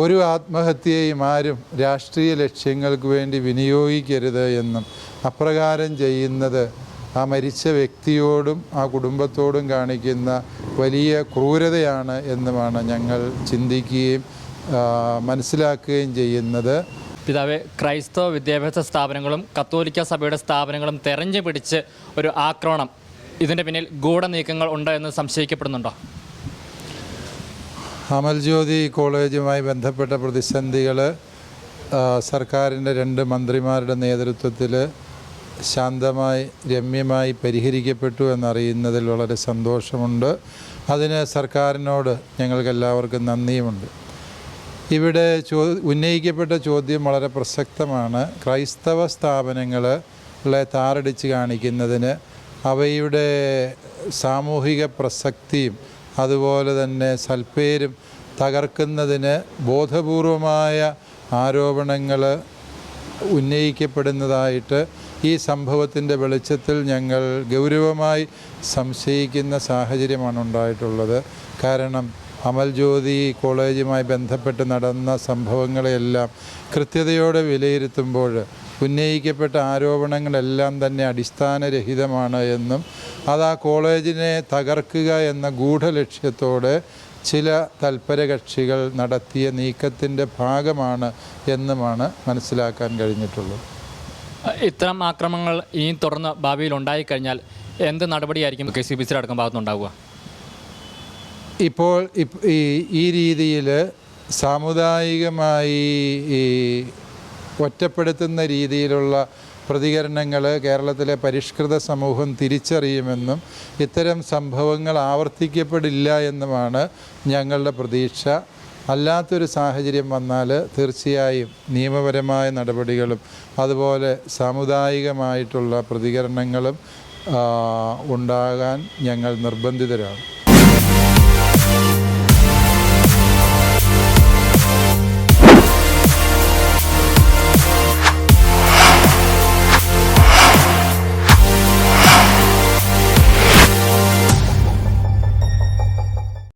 ഒരു ആത്മഹത്യയും ആരും രാഷ്ട്രീയ ലക്ഷ്യങ്ങൾക്ക് വേണ്ടി വിനിയോഗിക്കരുത് എന്നും അപ്രകാരം ചെയ്യുന്നത് ആ മരിച്ച വ്യക്തിയോടും ആ കുടുംബത്തോടും കാണിക്കുന്ന വലിയ ക്രൂരതയാണ് എന്നുമാണ് ഞങ്ങൾ ചിന്തിക്കുകയും മനസ്സിലാക്കുകയും ചെയ്യുന്നത്. പിതാവ് ക്രൈസ്തവ വിദ്യാഭ്യാസ സ്ഥാപനങ്ങളും കത്തോലിക്ക സഭയുടെ സ്ഥാപനങ്ങളും തെരഞ്ഞു പിടിച്ച് ഒരു ആക്രമണം. ഇതിന്റെ പിന്നിൽ ഗൂഢനീക്കങ്ങൾ ഉണ്ടോ എന്ന് സംശയിക്കപ്പെടുന്നുണ്ടോ? അമൽജ്യോതി കോളേജുമായി ബന്ധപ്പെട്ട പ്രതിസന്ധികൾ സർക്കാരിന്റെ രണ്ട് മന്ത്രിമാരുടെ നേതൃത്വത്തിൽ ശാന്തമായി രമ്യമായി പരിഹരിക്കപ്പെട്ടു എന്നറിയുന്നതിൽ വളരെ സന്തോഷമുണ്ട്. അതിന് സർക്കാരിനോട് ഞങ്ങൾക്കെല്ലാവർക്കും നന്ദിയുമുണ്ട്. ഇവിടെ ചോ ഉന്നയിക്കപ്പെട്ട ചോദ്യം വളരെ പ്രസക്തമാണ്. ക്രൈസ്തവ സ്ഥാപനങ്ങളെ താറടിച്ച് കാണിക്കുന്നതിന് അവയുടെ സാമൂഹിക പ്രസക്തിയും അതുപോലെ തന്നെ സൽപ്പേരും തകർക്കുന്നതിന് ബോധപൂർവമായ ആരോപണങ്ങൾ ഉന്നയിക്കപ്പെടുന്നതായിട്ട് ഈ സംഭവത്തിന്റെ വെളിച്ചത്തിൽ ഞങ്ങൾ ഗൗരവമായി സംശയിക്കുന്ന സാഹചര്യമാണ് ഉണ്ടായിട്ടുള്ളത്. കാരണം അമൽ ജ്യോതി കോളേജുമായി ബന്ധപ്പെട്ട് നടന്ന സംഭവങ്ങളെയെല്ലാം കൃത്യതയോടെ വിലയിരുത്തുമ്പോൾ ഉന്നയിക്കപ്പെട്ട ആരോപണങ്ങളെല്ലാം തന്നെ അടിസ്ഥാനരഹിതമാണ് എന്നും അത് ആ കോളേജിനെ തകർക്കുക എന്ന ഗൂഢലക്ഷ്യത്തോടെ ചില തൽപരകക്ഷികൾ നടത്തിയ നീക്കത്തിന്റെ ഭാഗമാണ് എന്നുമാണ് മനസ്സിലാക്കാൻ കഴിഞ്ഞിട്ടുള്ളത്. ഇത്തരം ആക്രമണങ്ങൾ ഇനി തുടർന്ന് ഭാവിയിൽ ഉണ്ടായിക്കഴിഞ്ഞാൽ എന്ത് നടപടിയായിരിക്കും കെ സി ബി സിയുടെ അടക്കം ഭാഗത്തുനിന്നുണ്ടാവുക ഇപ്പോൾ ഈ ഈ രീതിയിൽ സാമുദായികമായി ഈ ഒറ്റപ്പെടുത്തുന്ന രീതിയിലുള്ള പ്രതികരണങ്ങൾ കേരളത്തിലെ പരിഷ്കൃത സമൂഹം തിരിച്ചറിയുമെന്നും ഇത്തരം സംഭവങ്ങൾ ആവർത്തിക്കപ്പെടില്ല എന്നുമാണ് ഞങ്ങളുടെ പ്രതീക്ഷ. അല്ലാത്തൊരു സാഹചര്യം വന്നാൽ തീർച്ചയായും നിയമപരമായ നടപടികളും അതുപോലെ സാമുദായികമായിട്ടുള്ള പ്രതികരണങ്ങളും ഉണ്ടാകാൻ ഞങ്ങൾ നിർബന്ധിതരാണ്.